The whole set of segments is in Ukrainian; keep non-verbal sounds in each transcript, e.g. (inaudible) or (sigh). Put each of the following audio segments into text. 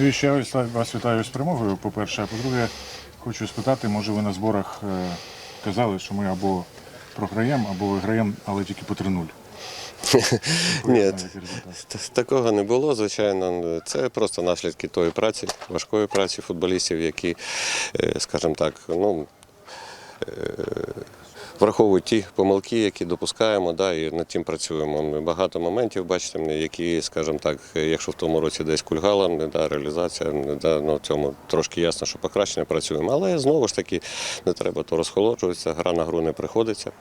Ну і ще ось вас вітаю з перемогою, по-перше. А по-друге, хочу спитати, може ви на зборах е, казали, що ми або програємо, або виграємо, але тільки по 3-0. (laughs) Ні, такого не було, звичайно. Це просто наслідки тої праці, важкої праці футболістів, які, е, скажімо так, ну. Враховують ті помилки, які допускаємо, да, і над тим працюємо. Ми багато моментів бачите, які, скажімо так, якщо в тому році десь кульгала, не да, реалізація, не да, ну, в цьому трошки ясно, що покращення працюємо. Але знову ж таки не треба то розхолоджуватися, гра на гру не приходиться.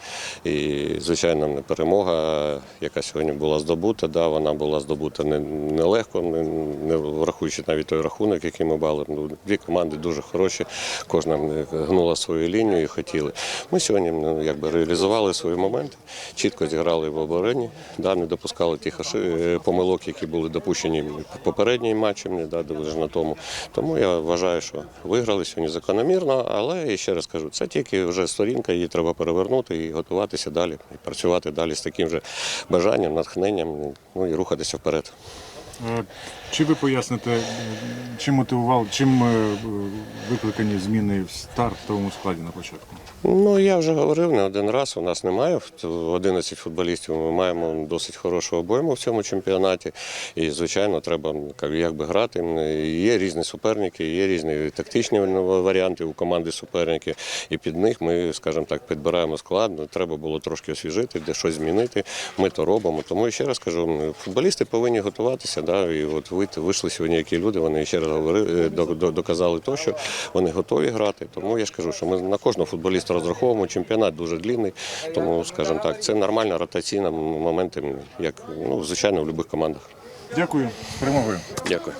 І, звичайно, перемога, яка сьогодні була здобута, да, вона була здобута не- нелегко, не, не врахуючи навіть той рахунок, який ми бали. Ну, дві команди дуже хороші, кожна гнула свою лінію і хотіли. Ми сьогодні ну, якби реалізували свої моменти, чітко зіграли в обороні, да, не допускали тих е, помилок, які були допущені попереднім матчем, да, на тому. Тому я вважаю, що виграли сьогодні закономірно, але і ще раз кажу, це тільки вже сторінка, її треба перевернути і готуватися далі, і працювати далі з таким же бажанням, натхненням, ну і рухатися вперед. Е, Чи ви поясните, е, чим мотивував, чим е, викликані зміни в стартовому складі на початку? Ну, я вже говорив не один раз. У нас немає 11 футболістів. Ми маємо досить хорошу обойму в цьому чемпіонаті. І, звичайно, треба як- якби грати. Є різні суперники, є різні тактичні варіанти у команди суперники. І під них ми, скажімо так, підбираємо склад. Ну, Треба було трошки освіжити, де щось змінити. Ми то робимо. Тому ще раз кажу, футболісти повинні готуватися. Да? І от ви- вийшли сьогодні, які люди, вони ще раз говорили, до- доказали то, що вони готові грати. Тому я ж кажу, що ми на кожного футболіста розраховуємо. Чемпіонат дуже длинний, тому, скажімо так, це нормальна ротаційна моменти, як ну, звичайно, в будь-яких командах. Дякую, перемогою. Дякую.